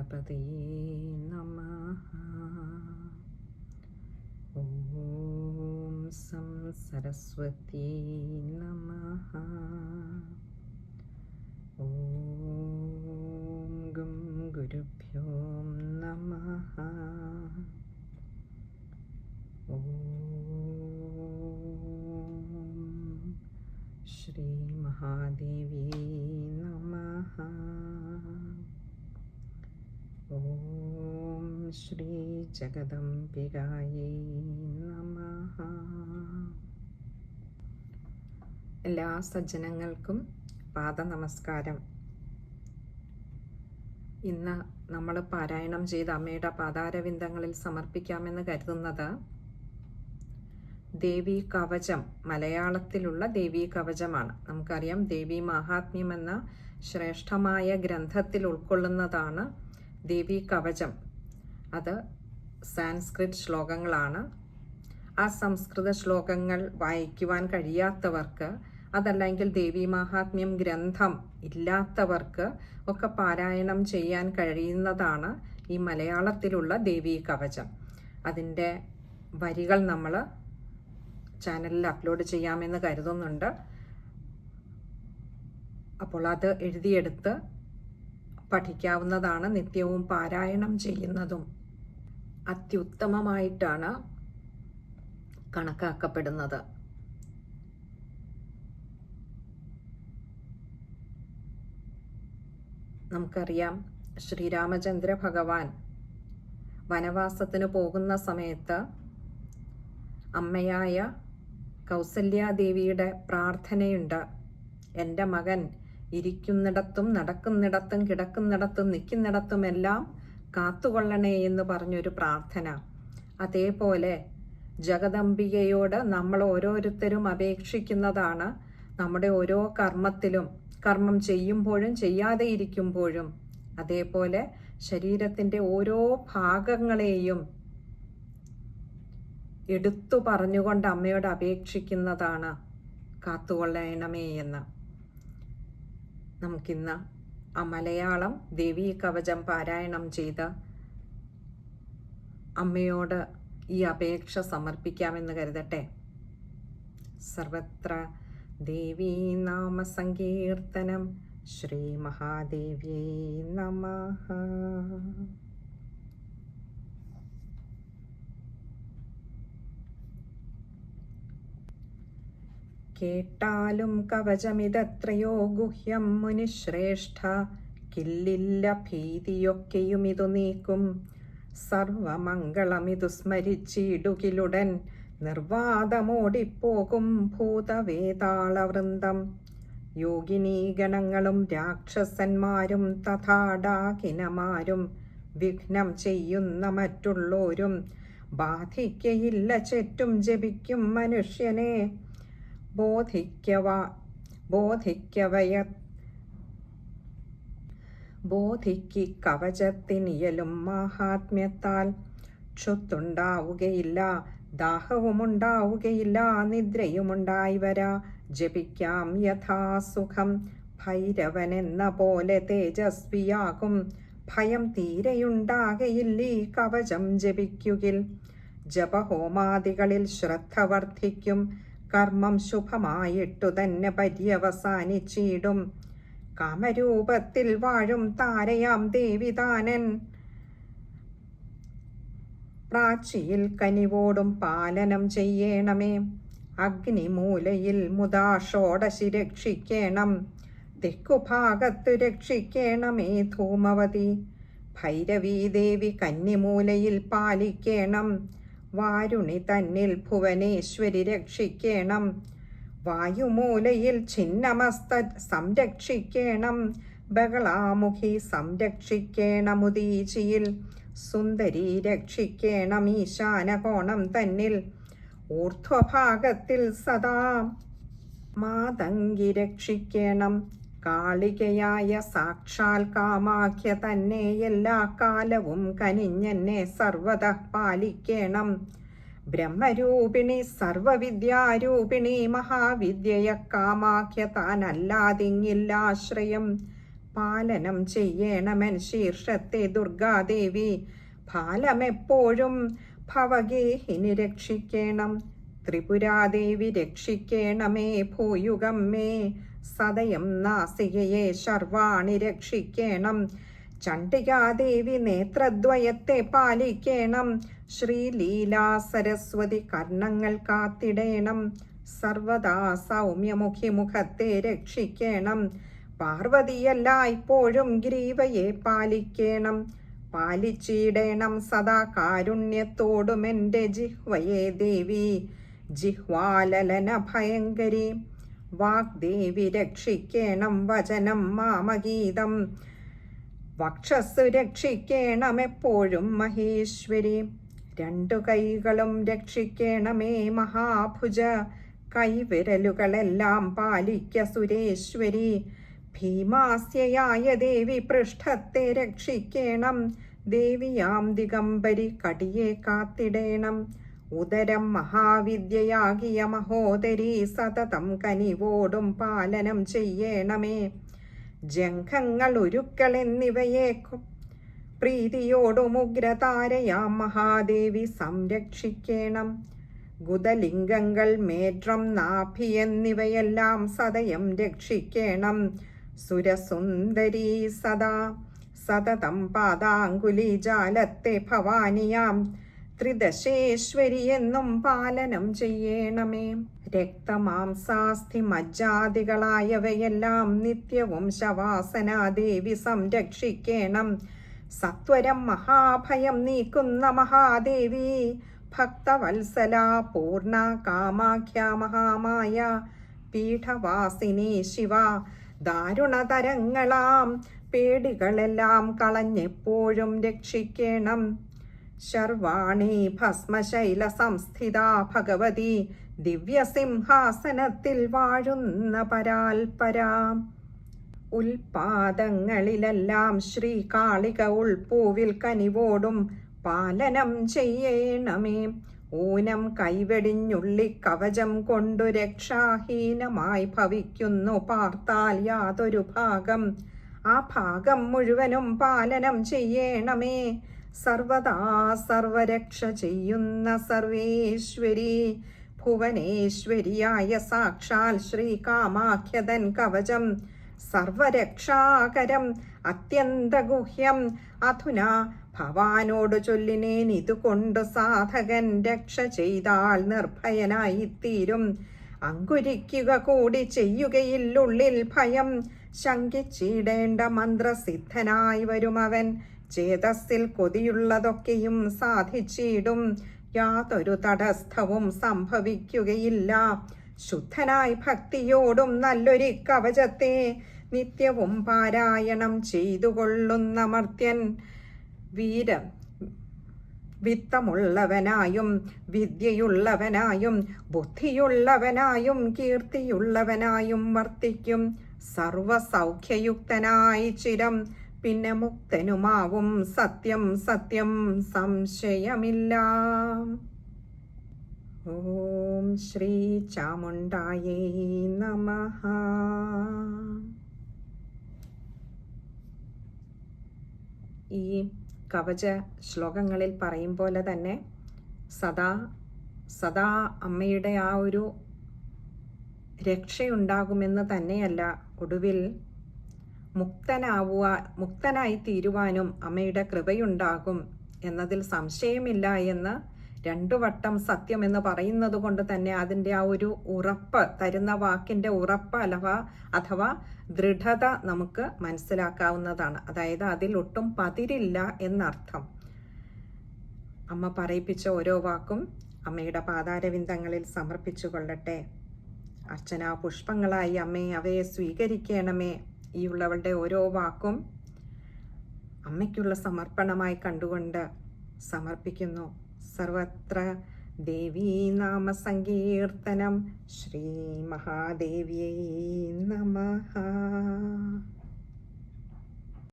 ഗണപതയേ നമ. ഓം സം സരസ്വതി നമ. ഓം ഗും ഗുരുഭ്യോ നമ. ഓം ശ്രീ മഹാദേവി നമ. ഓം ശ്രീ ജഗദംബികായേ നമ എല്ലാ സജ്ജനങ്ങൾക്കും പാദ നമസ്കാരം ഇന്ന് നമ്മൾ പാരായണം ചെയ്ത അമ്മയുടെ പാതാരവിന്ദങ്ങളിൽ സമർപ്പിക്കാമെന്ന് കരുതുന്നത് ദേവി കവചം മലയാളത്തിലുള്ള ദേവി കവചമാണ്. നമുക്കറിയാം ദേവി മഹാത്മ്യം എന്ന ശ്രേഷ്ഠമായ ഗ്രന്ഥത്തിൽ ഉൾക്കൊള്ളുന്നതാണ് ദേവി കവചം. അത് സാൻസ്ക്രിറ്റ് ശ്ലോകങ്ങളാണ്. ആ സംസ്കൃത ശ്ലോകങ്ങൾ വായിക്കുവാൻ കഴിയാത്തവർക്ക് അതല്ലെങ്കിൽ ദേവി മഹാത്മ്യം ഗ്രന്ഥം ഇല്ലാത്തവർക്ക് ഒക്കെ പാരായണം ചെയ്യാൻ കഴിയുന്നതാണ് ഈ മലയാളത്തിലുള്ള ദേവി കവചം. അതിന്റെ വരികൾ നമ്മൾ ചാനലിൽ അപ്ലോഡ് ചെയ്യാമെന്ന് കരുതുന്നുണ്ട്. അപ്പോൾ അത് എഴുതിയെടുത്ത് പഠിക്കാവുന്നതാണ് നിത്യവും പാരായണം ചെയ്യുന്നതും. അത്യുത്തമമായിട്ടാണ് കണക്കാക്കപ്പെടുന്നത്. നമുക്കറിയാം ശ്രീരാമചന്ദ്ര ഭഗവാൻ വനവാസത്തിന് പോകുന്ന സമയത്ത് അമ്മയായ കൗസല്യാദേവിയുടെ പ്രാർത്ഥനയുണ്ട്. എന്റെ മകൻ ഇരിക്കുന്നിടത്തും നടക്കുന്നിടത്തും കിടക്കുന്നിടത്തും നിൽക്കുന്നിടത്തും എല്ലാം കാത്തുകൊള്ളണേ എന്ന് പറഞ്ഞൊരു പ്രാർത്ഥന. അതേപോലെ ജഗദംബികയോട് നമ്മൾ ഓരോരുത്തരും അപേക്ഷിക്കുന്നതാണ് നമ്മുടെ ഓരോ കർമ്മത്തിലും കർമ്മം ചെയ്യുമ്പോഴും ചെയ്യാതെ ഇരിക്കുമ്പോഴും. അതേപോലെ ശരീരത്തിന്റെ ഓരോ ഭാഗങ്ങളെയും എടുത്തു പറഞ്ഞുകൊണ്ട് അമ്മയോട് അപേക്ഷിക്കുന്നതാണ് കാത്തുകൊള്ളണമേ എന്ന്. നമുക്കിന്ന് ആ മലയാളം ദേവീ കവചം പാരായണം ചെയ്ത് അമ്മയോട് ഈ അപേക്ഷ സമർപ്പിക്കാമെന്ന് കരുതട്ടെ. സർവത്ര ദേവീ നാമ സങ്കീർത്തനം ശ്രീ മഹാദേവ്യേ നമ. കേട്ടാലും കവചമിതത്രയോ ഗുഹ്യം മുനിശ്രേഷ്ഠ. കില്ലില്ല ഭീതിയൊക്കെയും ഇതു നീക്കും. സർവമംഗളമിതു സ്മരിച്ചിടുകിലുടൻ നിർവാദമോടിപ്പോകും ഭൂതവേതാളവൃന്ദം. യോഗിനീഗണങ്ങളും രാക്ഷസന്മാരും തഥാടാകിനമാരും വിഘ്നം ചെയ്യുന്ന മറ്റുള്ളോരും ബാധിക്കയില്ല ചെറ്റും ജപിക്കും മനുഷ്യനെ. ബോധിക്കവ ബോധിക്കവയ ബോധിക്ക് കവചത്തിനിയലും മാഹാത്മ്യത്താൽ ക്ഷുത്തുണ്ടാവുകയില്ല ദാഹവുമുണ്ടാവുകയില്ല. നിദ്രയുമുണ്ടായി വരാ ജപിക്കാം യഥാസുഖം. ഭൈരവനെന്ന പോലെ തേജസ്വിയാകും. ഭയം തീരെയുണ്ടാകയില്ലീ കവചം ജപിക്കുകിൽ. ജപഹോമാദികളിൽ ശ്രദ്ധ വർദ്ധിക്കും. കർമ്മം ശുഭമായിട്ടു തന്നെ പര്യവസാനിച്ചിടും. കാമരൂപത്തിൽ വാഴും താരയാം ദേവിതാനൻ. പ്രാച്ചിയിൽ കനിവോടും പാലനം ചെയ്യണമേ. അഗ്നിമൂലയിൽ മുതാ ഷോഡശി രക്ഷിക്കണം. തെക്കുഭാഗത്തു രക്ഷിക്കണമേ ധൂമവതി. ഭൈരവീദേവി കന്നിമൂലയിൽ പാലിക്കണം. വാരുണി തന്നിൽ ഭുവനേശ്വരി രക്ഷിക്കണം. വായുമൂലയിൽ ഛിന്നമസ്ത സംരക്ഷിക്കണം. ബഹളാമുഖി സംരക്ഷിക്കണമുദീചിയിൽ. സുന്ദരി രക്ഷിക്കണം ഈശാനകോണം തന്നിൽ. ഊർധ്വഭാഗത്തിൽ സദാ മാതങ്കി രക്ഷിക്കണം. കാളികയായ സാക്ഷാൽ കാമാഖ്യ തന്നെ എല്ലാ കാലവും കനിഞ്ഞെന്നെ സർവത പാലിക്കണം. ബ്രഹ്മരൂപിണി സർവവിദ്യാരൂപിണി മഹാവിദ്യയ കാമാഖ്യ താനല്ലാതിങ്ങില്ലാശ്രയം പാലനം ചെയ്യണമെൻ ശീർഷത്തെ ദുർഗാദേവി. ഫാലമെപ്പോഴും ഭവഗേഹിനി രക്ഷിക്കണം. ത്രിപുരാദേവി രക്ഷിക്കണമേ ഭൂയുഗം മേ. സദയം നാസികയെ ശർവാണി രക്ഷിക്കണം. ചണ്ഡികാദേവി നേത്രദ്വയത്തെ പാലിക്കണം. ശ്രീലീലാ സരസ്വതി കർണങ്ങൾ കാത്തിടേണം. സർവദാ സൗമ്യമുഖി മുഖത്തെ രക്ഷിക്കണം. പാർവതിയല്ല ഇപ്പോഴും ഗ്രീവയെ പാലിക്കണം. പാലിച്ചിടേണം സദാ കാരുണ്യത്തോടും എന്റെ ജിഹ്വയെ ദേവി. ജിഹ്വാലലന ഭയങ്കരി വാഗ്ദേവി രക്ഷിക്കേണം വചനം മാമഗീതം. വക്ഷസ്സു രക്ഷിക്കേണം എപ്പോഴും മഹേശ്വരി. രണ്ടു കൈകളും രക്ഷിക്കേണമേ മഹാഭുജ. കൈവിരലുകളെല്ലാം പാലിക്ക സുരേശ്വരി. ഭീമാസ്യയായ ദേവി പൃഷ്ഠത്തെ രക്ഷിക്കേണം. ദേവിയാം ദിഗംബരി കടിയെ കാത്തിടേണം. ഉദരം മഹാവിദ്യയാകിയ മഹോദരി സതതം കനിവോടും പാലനം ചെയ്യണമേ. ജംഘങ്ങൾ ഉരുക്കൾ എന്നിവയേക്കും പ്രീതിയോടും ഉഗ്രതാരയാം മഹാദേവി സംരക്ഷിക്കണം. ഗുദലിംഗങ്ങൾ മേട്രം നാഭി എന്നിവയെല്ലാം സതയം രക്ഷിക്കണം. സുരസുന്ദരി സദാ സതതം പാദാങ്കുലി ജാലത്തെ ഭവാനിയാം ത്രിദശേശ്വരി എന്നും പാലനം ചെയ്യണമേ. രക്തമാംസാസ്ഥി മജ്ജാദികളായവയെല്ലാം നിത്യവും ശവാസനാദേവി സംരക്ഷിക്കണം. സത്വരം മഹാഭയം നീക്കുന്ന മഹാദേവി ഭക്തവത്സല പൂർണ കാമാഖ്യ മഹാമായ പീഠവാസിനി ശിവ. ദാരുണതരങ്ങളാം പേടികളെല്ലാം കളഞ്ഞെപ്പോഴും രക്ഷിക്കണം. ശർവാണി ഭസ്മശൈല സംസ്ഥിത ഭഗവതി ദിവ്യസിംഹാസനത്തിൽ വാഴുന്ന പരാൽപരാം. ഉൽപാദങ്ങളിലെല്ലാം ശ്രീകാളിക ഉൾപൂവിൽ കനിവോടും പാലനം ചെയ്യണമേ. ഊനം കൈവെടിഞ്ഞുള്ളി കവചം കൊണ്ടു രക്ഷാഹീനമായി ഭവിക്കുന്നു പാർത്താൽ യാതൊരു ഭാഗം. ആ ഭാഗം മുഴുവനും പാലനം ചെയ്യണമേ. സർവദാ സർവരക്ഷ ചെയ്യുന്ന സർവേശ്വരി ഭുവനേശ്വരിയായ സാക്ഷാൽ ശ്രീ കാമാഖ്യതൻ കവചം സർവരക്ഷാകരം അത്യന്തഗുഹ്യം. അധുന ഭവാനോട് ചൊല്ലിനേൻ ഇതുകൊണ്ട് സാധകൻ രക്ഷ ചെയ്താൽ നിർഭയനായിത്തീരും. അങ്കുരിക്കുക കൂടി ചെയ്യുകയില്ലുള്ളിൽ ഭയം. ശങ്കിച്ചിടേണ്ട മന്ത്രസിദ്ധനായി വരുമവൻ. ചേതസ്സിൽ കൊതിയുള്ളതൊക്കെയും സാധിച്ചിടും. യാതൊരു തടസ്ഥവും സംഭവിക്കുകയില്ല. ശുദ്ധനായി ഭക്തിയോടും നല്ലൊരു കവചത്തെ നിത്യവും പാരായണം ചെയ്തുകൊള്ളുന്ന മർത്യൻ വീര വിത്തമുള്ളവനായും വിദ്യയുള്ളവനായും ബുദ്ധിയുള്ളവനായും കീർത്തിയുള്ളവനായും വർത്തിക്കും. സർവസൗഖ്യയുക്തനായി ചിരം പിന്നെ മുക്തനുമാവും സത്യം സത്യം സംശയമില്ല. ഓം ശ്രീ ചാമുണ്ടായേ നമ. ഈ കവച ശ്ലോകങ്ങളിൽ പറയും പോലെ തന്നെ സദാ സദാ അമ്മയുടെ ആ ഒരു രക്ഷയുണ്ടാകുമെന്ന് തന്നെയല്ല ഒടുവിൽ മുക്തനാവുക മുക്തനായി തീരുവാനും അമ്മയുടെ കൃപയുണ്ടാകും എന്നതിൽ സംശയമില്ല എന്ന് രണ്ടു വട്ടം സത്യം എന്ന് പറയുന്നത് കൊണ്ട് തന്നെ അതിന്റെ ആ ഒരു ഉറപ്പ് തരുന്ന വാക്കിന്റെ ഉറപ്പ് അഥവാ അഥവാ ദൃഢത നമുക്ക് മനസ്സിലാക്കാവുന്നതാണ്. അതായത് അതിൽ ഒട്ടും പതിരില്ല എന്നർത്ഥം. അമ്മ പറയിപ്പിച്ച ഓരോ വാക്കും അമ്മയുടെ പാതാരവിന്ദങ്ങളിൽ സമർപ്പിച്ചു കൊള്ളട്ടെ അർച്ചന പുഷ്പങ്ങളായി അമ്മയെ അവയെ സ്വീകരിക്കണമേ. ഈ ഉള്ളവളുടെ ഓരോ വാക്കും അമ്മയ്ക്കുള്ള സമർപ്പണമായി കണ്ടുകൊണ്ട് സമർപ്പിക്കുന്നു. സർവത്ര ദേവീനാമ സങ്കീർത്തനം ശ്രീ മഹാദേവ്യൈ നമഃ